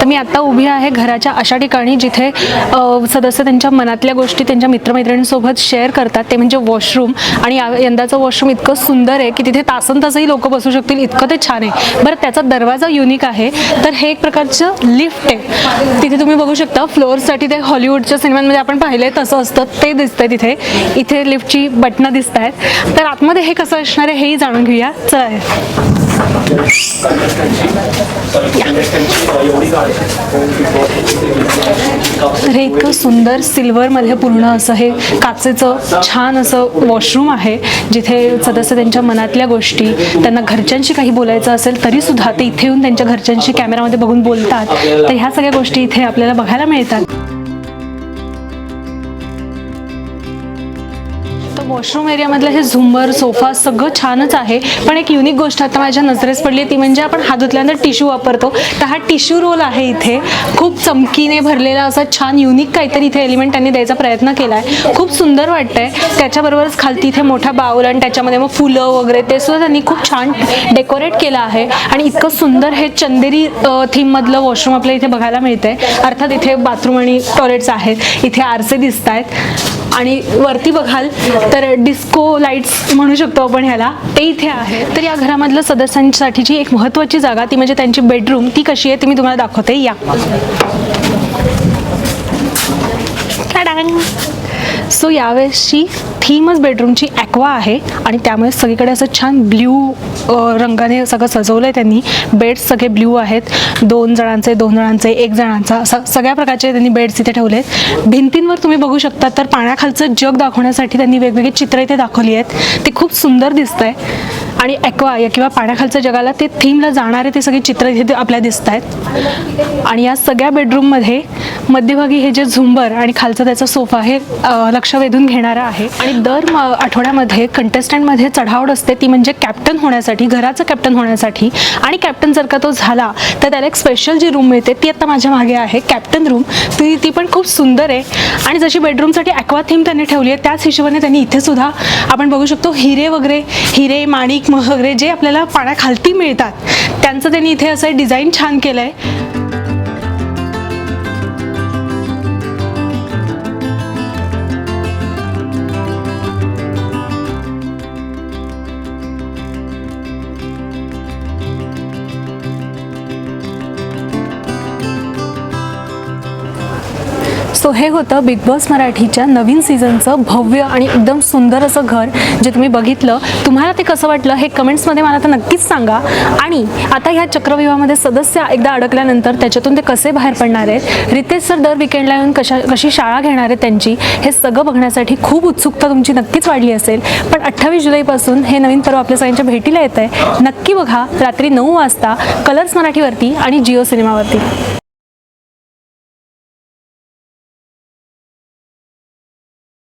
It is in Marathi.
तर मी आत्ता उभी आहे घराच्या अशा ठिकाणी जिथे सदस्य त्यांच्या मनातल्या गोष्टी त्यांच्या मित्रमैत्रिणींसोबत शेअर करतात. ते म्हणजे वॉशरूम आणि यंदाचं वॉशरूम इतकं सुंदर आहे की तिथे तासन तासही लोक बसू शकतील. इतकं ते छान आहे. बरं त्याचा दरवाजा युनिक आहे. तर हे एक प्रकारचं लिफ्ट आहे. तिथे तुम्ही बघू शकता फ्लोअरसाठी ते हॉलिवूडच्या सिनेमांमध्ये आपण पाहिलंय तसं असतं. ते दिसतंय तिथे. इथे लिफ्टची बटणं दिसत आहेत तर आतमध्ये हे कसं असणार आहे हेही जाणून घेऊया. चल. तर हे इतकं सुंदर सिल्वरमध्ये पूर्ण असं हे काचेचं छान असं वॉशरूम आहे जिथे सदस्य त्यांच्या मनातल्या गोष्टी त्यांना घरच्यांशी काही बोलायचं असेल तरी सुद्धा ते इथे येऊन त्यांच्या घरच्यांशी कॅमेरामध्ये बघून बोलतात. तर ह्या सगळ्या गोष्टी इथे आपल्याला बघायला मिळतात. वॉशरूम एरियामधलं हे झुंबर सोफा सगळं छानच आहे. पण एक युनिक गोष्ट आता माझ्या नजरेस पडली ती म्हणजे आपण हात धुतल्यानंतर टिश्यू वापरतो. तर हा टिश्यू रोल आहे इथे. खूप चमकीने भरलेला असा छान युनिक काहीतरी इथे एलिमेंट त्यांनी द्यायचा प्रयत्न केला आहे खूप सुंदर वाटतंय. त्याच्याबरोबरच खालती इथे मोठा बाऊल आणि त्याच्यामध्ये मग फुलं वगैरे ते सुद्धा त्यांनी खूप छान डेकोरेट केलं आहे. आणि इतकं सुंदर हे चंदेरी थीममधलं वॉशरूम आपल्याला इथे बघायला मिळतंय. अर्थात इथे बाथरूम आणि टॉयलेट्स आहेत. इथे आरसे दिसत आहेत आणि वरती बघाल तर डिस्को लाईट्स म्हणू शकतो आपण ह्याला. ते इथे आहे. तर या घरामधलं सदस्यांसाठीची एक महत्त्वाची जागा ती म्हणजे त्यांची बेडरूम ती कशी आहे ती मी तुम्हाला दाखवते. या. सो यावेळेसची थीमच बेडरूमची ॲक्वा आहे आणि त्यामुळे सगळीकडे असं छान ब्ल्यू रंगाने सगळं सजवलं आहे त्यांनी. बेड्स सगळे ब्ल्यू आहेत. दोन जणांचे दोन जणांचे एक जणांचा असं सगळ्या प्रकारचे त्यांनी बेड्स इथे ठेवले आहेत भिंतींवर तुम्ही बघू शकता तर पाण्याखालचं जग दाखवण्यासाठी त्यांनी वेगवेगळी चित्रं इथे दाखवली आहेत. ते खूप सुंदर दिसत आहे आणि ॲक्वा या किंवा पाण्याखालच्या जगाला ते थीमला जाणारे ते सगळे चित्र इथे आपल्या दिसत आहेत आणि या सगळ्या बेडरूममध्ये मध्यभागी हे जे झुंबर आणि खालचा त्याचा सोफा हे लक्ष वेधून घेणारा आहे. आणि दर आठवड्यामध्ये कंटेस्टंटमध्ये चढावड असते ती म्हणजे कॅप्टन होण्यासाठी घराचं कॅप्टन होण्यासाठी. आणि कॅप्टन जर का तो झाला तर त्याला एक स्पेशल जी रूम मिळते ती आता माझ्या मागे आहे कॅप्टन रूम ती ती पण खूप सुंदर आहे. आणि जशी बेडरूमसाठी ॲक्वा थीम त्यांनी ठेवली आहे त्याच हिशोबाने त्यांनी इथे सुद्धा आपण बघू शकतो हिरे वगैरे हिरे माणिक वगैरे जे आपल्याला पाण्याखालती मिळतात त्यांचं त्यांनी इथे असं डिझाईन छान केलं आहे सो हे होतं बिग बॉस मराठीच्या नवीन सीझनचं भव्य आणि एकदम सुंदर असं घर जे तुम्ही बघितलं. तुम्हाला ते कसं वाटलं हे कमेंट्समध्ये मला तर नक्कीच सांगा. आणि आता ह्या चक्रव्यूहामध्ये सदस्य एकदा अडकल्यानंतर त्याच्यातून ते कसे बाहेर पडणार आहेत? रितेश सर दर विकेंडला येऊन कशा कशी शाळा घेणार आहेत त्यांची? हे सगळं बघण्यासाठी खूप उत्सुकता तुमची नक्कीच वाढली असेल. पण अठ्ठावीस जुलैपासून हे नवीन पर्व आपल्या सगळ्यांच्या भेटीला येत आहे नक्की बघा रात्री नऊ वाजता कलर्स मराठीवरती आणि जिओ सिनेमावरती.